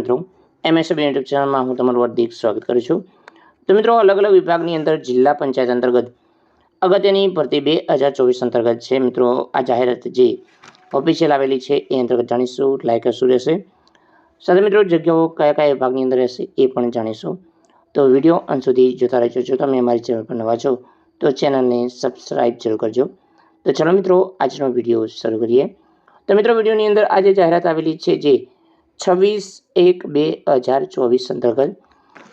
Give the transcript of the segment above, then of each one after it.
મિત્રો MSB YouTube ચેનલમાં હું તમારું હાર્દિક સ્વાગત કરું છું. તો મિત્રો અલગ અલગ વિભાગની અંદર જિલ્લા પંચાયત અંતર્ગત અગત્યની ભરતી બે હજાર ચોવીસ અંતર્ગત છે. મિત્રો, આ જાહેરાત જે ઓફિશિયલ આવેલી છે, એ અંતર્ગત જાણીશું. લાયકાત શું રહેશે. સાથે મિત્રો, જગ્યાઓ કયા કયા વિભાગની અંદર રહેશે, એ પણ જાણીશું. તો વીડિયો અંત સુધી જોતા રહેજો. જો તમે અમારી ચેનલ પર નવા છો, તો ચેનલને સબસ્ક્રાઈબ જરૂર કરજો. તો ચલો મિત્રો, આજનો વીડિયો શરૂ કરીએ. તો મિત્રો, વિડીયોની અંદર આજે જાહેરાત આવેલી છે જે છવ્વીસ એક બે હજાર ચોવીસ અંતર્ગત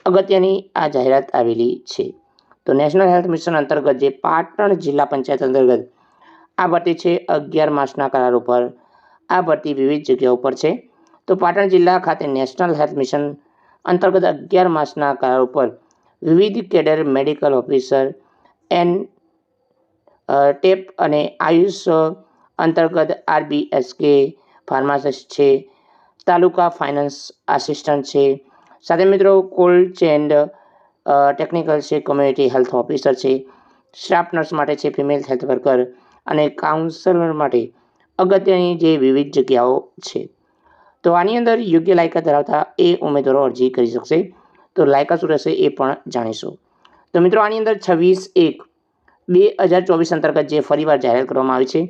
અગત્યની આ જાહેરાત આવેલી છે. તો નેશનલ હેલ્થ મિશન અંતર્ગત જે પાટણ જિલ્લા પંચાયત અંતર્ગત આ ભરતી છે, અગિયાર માસના કરાર ઉપર આ ભરતી વિવિધ જગ્યાઓ ઉપર છે. તો પાટણ જિલ્લા ખાતે નેશનલ હેલ્થ મિશન અંતર્ગત અગિયાર માસના કરાર ઉપર વિવિધ cadre medical officer, N TEP અને આયુષ અંતર્ગત આરબીએસકે ફાર્માસિસ્ટ છે. તાલુકા ફાઇનાન્સ આસિસ્ટન્ટ છે. સાથે મિત્રો કોલ્ડ ચેન્ડ ટેકનિકલ છે, કોમ્યુનિટી હેલ્થ ઓફિસર છે. સ્ટાફ નર્સ માટે છે, ફિમેલ હેલ્થ વર્કર અને કાઉન્સલર માટે અગત્યની જે વિવિધ જગ્યાઓ છે. તો આની અંદર યોગ્ય લાયકાત ધરાવતા એ ઉમેદવારો અરજી કરી શકશે. તો લાયકાત શું રહેશે એ પણ જાણીશું. તો મિત્રો, આની અંદર છવ્વીસ એક બે હજાર ચોવીસ અંતર્ગત જે ફરીવાર જાહેર કરવામાં આવી છે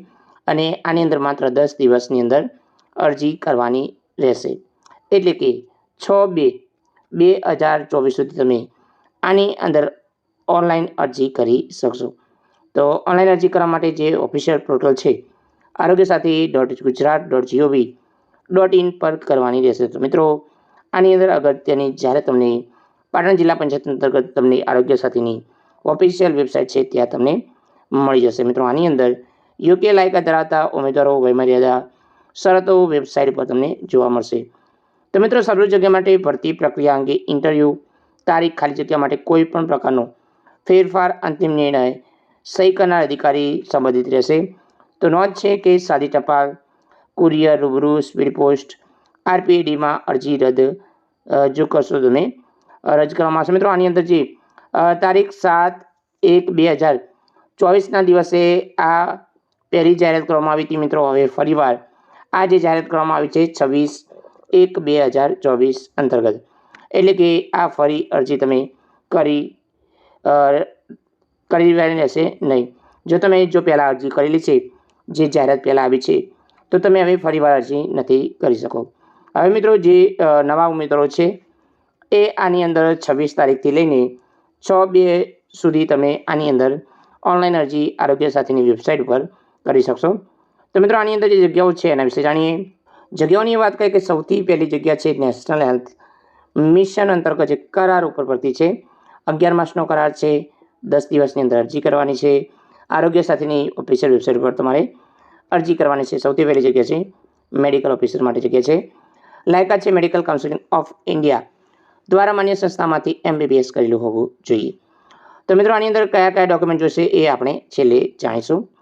અને આની અંદર માત્ર દસ દિવસની અંદર અરજી કરવાની રહેશે એટલે કે છ બે બે હજાર ચોવીસ સુધી તમે આની અંદર ઓનલાઈન અરજી કરી શકશો. તો ઓનલાઈન અરજી કરવા માટે જે ઓફિશિયલ પોર્ટલ છે, Arogya Sathi dot Gujarat dot gov dot in પર કરવાની રહેશે. તો મિત્રો, આની અંદર અગત્યની જ્યારે તમને પાટણ જિલ્લા પંચાયત અંતર્ગત તમને આરોગ્ય સાથીની ઓફિશિયલ વેબસાઇટ છે, ત્યાં તમને મળી જશે. મિત્રો, આની અંદર યોગ્ય લાયકાત ધરાવતા ઉમેદવારો વયમર્યાદા શરતો વેબસાઇટ પર તમને જોવા મળશે. તો મિત્રો સરળ જગ્યા માટે ભરતી પ્રક્રિયા અંગે ઇન્ટરવ્યૂ તારીખ ખાલી જગ્યા માટે કોઈ પણ પ્રકારનો ફેરફાર અંતિમ નિર્ણય સહી કરનાર અધિકારી સંબંધિત રહેશે. તો નોંધ છે કે સાદી ટપાલ, કુરિયર રૂબરૂ, સ્પીડ પોસ્ટ આરપીએડીમાં અરજી રદ જો કરશો તમે રજ કરવામાં આવશે. મિત્રો, આની અંદર જે તારીખ સાત એક બે હજાર ચોવીસના દિવસે આ પહેલી જાહેરાત કરવામાં આવી હતી. મિત્રો, હવે ફરીવાર આ જે જાહેરાત કરવામાં આવી છે છવ્વીસ એક બે હજાર ચોવીસ અંતર્ગત. એટલે કે આ ફરી અરજી તમે કરી કરી રહેશે નહીં. જો તમે, જો પહેલાં અરજી કરેલી છે, જે જાહેરાત પહેલાં આવી છે, તો તમે હવે ફરીવાર અરજી નથી કરી શકો. હવે મિત્રો, જે નવા ઉમેદવારો છે, એ આની અંદર છવ્વીસ તારીખથી લઈને છ બે સુધી તમે આની અંદર ઓનલાઈન અરજી આરોગ્ય સાથેની વેબસાઇટ પર કરી શકશો. તો મિત્રો, આની અંદર જે જગ્યાઓ છે એના વિશે જાણીએ. જગ્યાઓની વાત કરીએ કે સૌથી પહેલી જગ્યા છે નેશનલ હેલ્થ મિશન અંતર્ગત જે કરાર ઉપર ભરતી છે. અગિયાર માસનો કરાર છે, દસ દિવસની અંદર અરજી કરવાની છે. આરોગ્ય સાથેની ઓફિશિયલ વેબસાઇટ પર તમારે અરજી કરવાની છે. સૌથી પહેલી જગ્યા છે મેડિકલ ઓફિસર માટે જગ્યા છે. લાયકાત છે મેડિકલ કાઉન્સિલિંગ ઓફ ઇન્ડિયા દ્વારા માન્ય સંસ્થામાંથી એમબીબીએસ કરેલું હોવું જોઈએ. તો મિત્રો, આની અંદર કયા કયા ડોક્યુમેન્ટ જોશે એ આપણે છેલ્લે જાણીશું.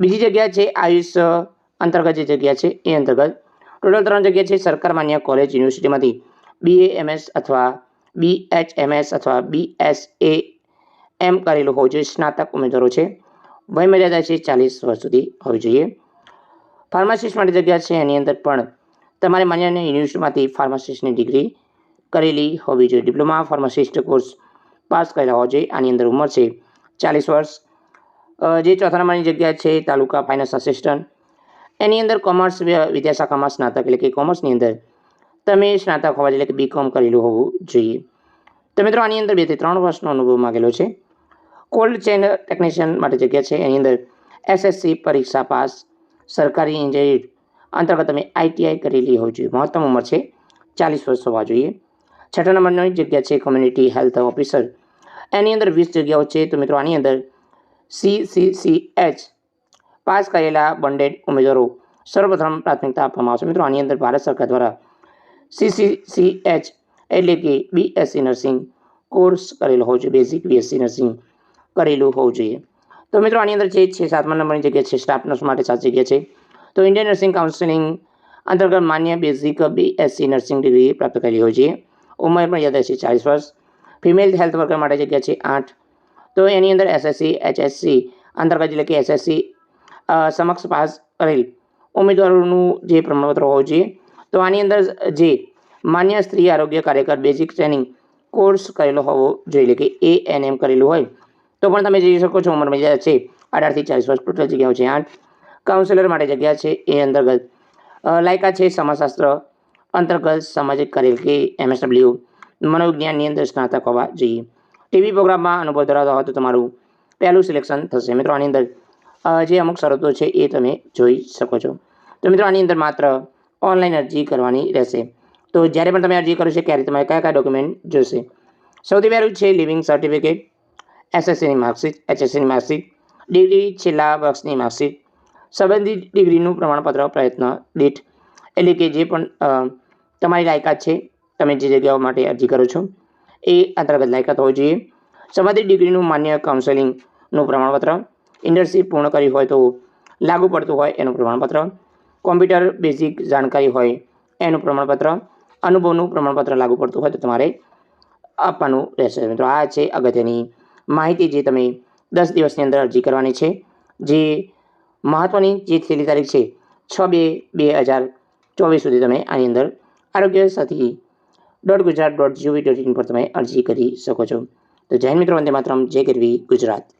બીજી જગ્યા છે આયુષ અંતર્ગત જે જગ્યા છે એ અંતર્ગત. ટોટલ ત્રણ જગ્યા છે સરકાર માન્ય કોલેજ યુનિવર્સિટીમાંથી બીએએમએસ અથવા બીએચએમએસ અથવા બી એસ એ એમ કરેલું હોવું જોઈએ, સ્નાતક ઉમેદવારો છે. વયમર્યાદા છે ચાલીસ વર્ષ સુધી હોવી જોઈએ. ફાર્માસિસ્ટ માટે જગ્યા છે, એની અંદર પણ તમારે માન્ય યુનિવર્સિટીમાંથી ફાર્માસિસ્ટની ડિગ્રી કરેલી હોવી જોઈએ. ડિપ્લોમા ફાર્માસિસ્ટ કોર્સ પાસ કરેલા હોવા જોઈએ, આની અંદર ઉંમર છે ચાલીસ વર્ષ. જે ચોથા નંબરની જગ્યા છે, તાલુકા ફાઇનાન્સ આસિસ્ટન્ટ એની અંદર કોમર્સ વિદ્યાશાખામાં સ્નાતક એટલે કે કોમર્સની અંદર તમે સ્નાતક હોવા એટલે કે બીકોમ કરેલું હોવું જોઈએ. તો મિત્રો, આની અંદર બેથી ત્રણ વર્ષનો અનુભવ માગેલો છે. કોલ્ડ ચેન ટેકનિશિયન માટે જગ્યા છે. એની અંદર એસએસસી પરીક્ષા પાસ, સરકારી ઇન્જિનિયર અંતર્ગત તમે આઈટીઆઈ કરેલી હોવી જોઈએ. મહત્તમ ઉંમર છે ચાલીસ વર્ષ હોવા જોઈએ. છઠ્ઠા નંબરની જગ્યા છે કોમ્યુનિટી હેલ્થ ઓફિસર એની અંદર વીસ જગ્યાઓ છે. તો મિત્રો, આની અંદર C C C, H. Pass કરેલા બંડેડ ઉમેદવારો સર્વપ્રથમ પ્રાથમિકતા આપવામાં આવશે. મિત્રો, આની અંદર ભારત સરકાર દ્વારા સીસીસી એચ એટલે કે બીએસસી નર્સિંગ કોર્સ કરેલો હોવો જોઈએ. બેઝિક બીએસસી નર્સિંગ કરેલું હોવું જોઈએ. તો મિત્રો, આની અંદર છે છે, સાતમા નંબરની જગ્યા છે સ્ટાફ નર્સ માટે સાત જગ્યા છે. તો ઇન્ડિયન નર્સિંગ કાઉન્સિલિંગ અંતર્ગત માન્ય બેઝિક બીએસસી નર્સિંગ ડિગ્રી પ્રાપ્ત કરેલી હોય છે. ઉંમર પણ યાદ છે ચાલીસ વર્ષ. ફિમેલ હેલ્થ વર્કર માટે જગ્યા છે, આઠ. તો એની અંદર એસએસસી એચએસસી અંતર્ગત એટલે કે એસએસસી સમક્ષ પાસ કરેલ ઉમેદવારોનું જે પ્રમાણપત્ર હોવું જોઈએ. તો આની અંદર જે માન્ય સ્ત્રી આરોગ્ય કાર્યકર બેઝિક ટ્રેનિંગ કોર્સ કરેલો હોવો જોઈએ કે એ એન એમ કરેલું હોય. તો પણ તમે જઈ શકો છો, ઉંમર મર્યાદા છે અઢારથી ચાલીસ વર્ષ, ટોટલ જગ્યાઓ છે આઠ. કાઉન્સેલર માટે જગ્યા છે એ અંતર્ગત. લાયકા છે સમાજશાસ્ત્ર અંતર્ગત સામાજિક કાર્ય કે એમએસડબલ્યુ મનોવિજ્ઞાનની અંદર સ્નાતક હોવા જોઈએ. ટીવી પ્રોગ્રામમાં અનુભવ ધરાવતા હોય તો તમારું પહેલું સિલેક્શન થશે. મિત્રો, આની અંદર જે અમુક શરતો છે એ તમે જોઈ શકો છો. તો મિત્રો, આની અંદર માત્ર ઓનલાઈન અરજી કરવાની રહેશે. તો જ્યારે પણ તમે અરજી કરો છો, ત્યારે તમારે કયા કયા ડોક્યુમેન્ટ જોશે? સૌથી પહેલું છે લિવિંગ સર્ટિફિકેટ એસએસસીની માર્કશીટ એચએસસીની માર્કશીટ ડિગ્રી છેલ્લા વર્ષની માર્કશીટ, સંબંધિત ડિગ્રીનું પ્રમાણપત્ર, પ્રયત્ન દીઠ એટલે કે જે પણ તમારી લાયકાત છે, તમે જે જગ્યાઓ માટે અરજી કરો છો. એ અંતર્ગત લાયકાત હોવી જોઈએ સંબંધિત ડિગ્રીનું માન્ય કાઉન્સેલિંગનું પ્રમાણપત્ર. ઇન્ટર્નશીપ પૂર્ણ કરી હોય તો લાગુ પડતું હોય એનું પ્રમાણપત્ર. કોમ્પ્યુટર બેઝિક જાણકારી હોય એનું પ્રમાણપત્ર. અનુભવનું પ્રમાણપત્ર લાગુ પડતું હોય તો તમારે આપવાનું રહેશે. મિત્રો, આ છે અગત્યની માહિતી જે તમે દસ દિવસની અંદર અરજી કરવાની છે. જે મહત્ત્વની જે છેલ્લી તારીખ છે. છ બે બે હજાર ચોવીસ સુધી તમે આની અંદર Arogya Sathi dot Gujarat dot gov dot in પર તમે અરજી કરી શકો છો. તો જૈન મિત્રો, વંદે માત્રમ. જય ગરવી, ગુજરાત.